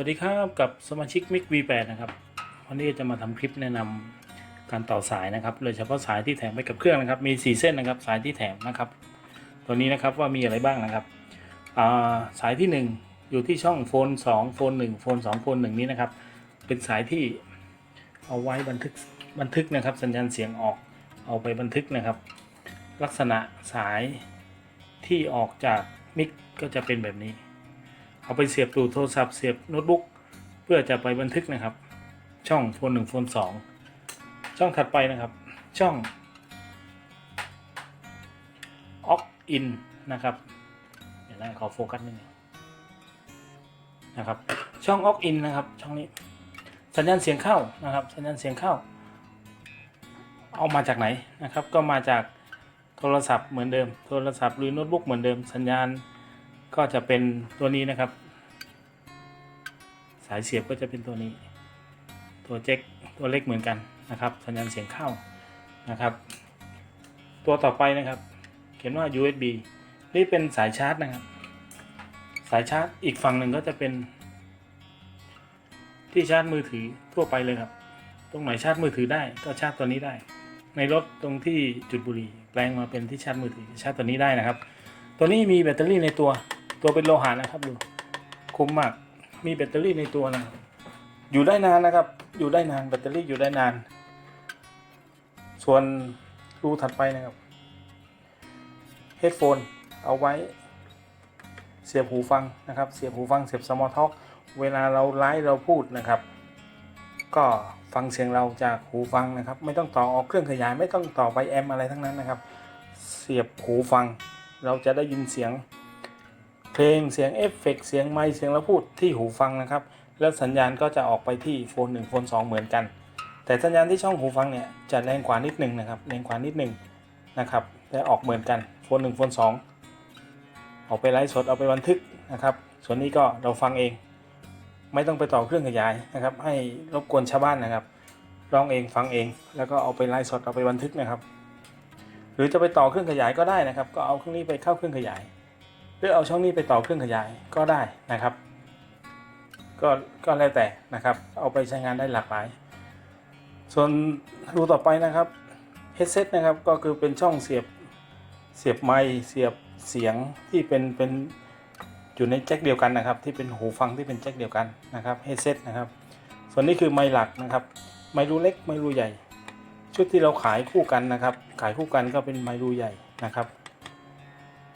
วัสดีครับกับสมาชิกมิก V8 นะครับวันนี้จะมาทำคลิปแนะนำการต่อสายนะครับโดยเฉพาะสายที่แถมไปกับเครื่องนะครับมี 4 เส้นนะครับสายที่แถมนะครับตัวนี้นะครับว่ามีอะไรบ้างนะครับาสายที่ 1 อยู่ที่ช่องโฟน2โฟน1โฟน2โฟน1นี้นะครับ เป็นสายที่เอาไว้บันทึกบันทึกนะครับ สัญญาณเสียงออกเอาไปบันทึกนะครับ ลักษณะสายที่ออกจากมิกก็จะเป็นแบบนี้ เอาไปเสียบตู้โทรศัพท์เสียบโน้ตบุ๊กเพื่อจะไปบันทึกนะครับ ช่องโฟนหนึ่งโฟนสองช่องถัดไปนะครับ ช่อง opt in นะครับเดี๋ยวนะขอโฟกัสนิดนึงนะครับ ช่อง opt in นะครับ ช่องนี้ สัญญาณเสียงเข้านะครับ สัญญาณเสียงเข้า เอามาจากไหนนะครับ ก็มาจากโทรศัพท์เหมือนเดิม โทรศัพท์หรือโน้ตบุ๊กเหมือนเดิม สัญญาณ ก็จะเป็นตัวนี้นะครับ สายเสียบก็จะเป็นตัวนี้ ตัวเจ็คตัวเล็กเหมือนกันนะครับ สัญญาณเสียงเข้านะครับ ตัวต่อไปนะครับ เขียนว่า USB นี่เป็นสายชาร์จนะครับ สายชาร์จอีกฝั่งหนึ่งก็จะเป็น ที่ชาร์จมือถือทั่วไปเลยครับ ตรงไหนชาร์จมือถือได้ก็ชาร์จตัวนี้ได้ ในรถตรงที่จุดบุหรี่แปลงมาเป็นที่ชาร์จมือถือชาร์จตัวนี้ได้นะครับ ตัวนี้มีแบตเตอรี่ในตัว ตัวเป็นโลหะนะครับดูคุ้มมากมีแบตเตอรี่ในตัวนะอยู่ได้นานนะครับ อยู่ได้นานแบตเตอรี่อยู่ได้นาน ส่วนรูถัดไปนะครับเฮดโฟนเอาไว้ เสียบหูฟังนะครับ เสียบหูฟังเสียบสมอท็อกเวลาเราไลฟ์เราพูดนะครับ ก็ฟังเสียงเราจากหูฟังนะครับ ไม่ต้องต่อออกเครื่องขยายไม่ต้องต่อไปแอมอะไรทั้งนั้นนะครับ เสียบหูฟัง เราจะได้ยินเสียง เพลงเสียงเอฟเฟกต์เสียงไมค์เสียงเราพูดที่หูฟังนะครับ แล้วสัญญาณก็จะออกไปที่โฟน1โฟน2 เหมือนกัน แต่สัญญาณที่ช่องหูฟังเนี่ยจะแรงกว่านิดหนึงนะครับแรงกว่านิดหนึงนะครับแต่ออกเหมือนกันโฟน1โฟน2เอาไปไลฟ์สดเอาไปบันทึกนะครับ ส่วนนี้ก็เราฟังเอง ไม่ต้องไปต่อเครื่องขยายนะครับ ให้รบกวนชาวบ้านนะครับร้องเองฟังเอง แล้วก็เอาไปไลฟ์สดเอาไปบันทึกนะครับ หรือจะไปต่อเครื่องขยายก็ได้นะครับ ก็เอาเครื่องนี้ไปเข้าเครื่องขยาย หรือเอาช่องนี้ไปต่อเครื่องขยายก็ได้นะครับ ก็ก็แล้วแต่นะครับ เอาไปใช้งานได้หลากหลาย ส่วนรูต่อไปนะครับ headset นะครับก็คือเป็นช่องเสียบเสียบไมค์เสียบเสียงที่เป็นเป็นอยู่ในแจ็คเดียวกันนะครับ ที่เป็นหูฟังที่เป็นแจ็คเดียวกันนะครับ headset นะครับ ส่วนนี้คือไมค์หลักนะครับ ไมค์รูเล็กไมค์รูใหญ่ ชุดที่เราขายคู่กันนะครับ ขายคู่กันก็เป็นไมค์รูใหญ่นะครับ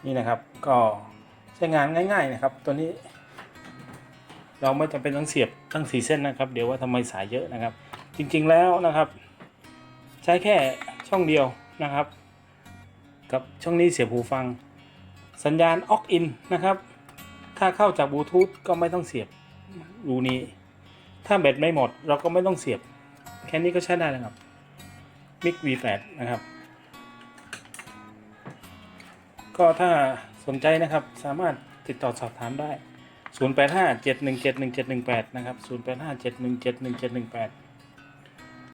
นี่นะครับก็ใช้งานง่าย ๆนะครับ ตัวนี้ เราไม่จำเป็นต้องเสียบทั้งสีเส้นนะครับ เดี๋ยวว่าทำไมสายเยอะนะครับ จริงๆแล้วนะครับ ใช้แค่ช่องเดียวนะครับ กับช่องนี้เสียบหูฟัง สัญญาณออกอินนะครับ ถ้าเข้าจากบลูทูธก็ไม่ต้องเสียบรูนี้ ถ้าแบตไม่หมด เราก็ไม่ต้องเสียบ แค่นี้ก็ใช้ได้แล้วครับมิก V8 นะครับ ก็ถ้าสนใจนะครับสามารถติดต่อสอบถามได้ 085 7171718 นะครับ 085 7171718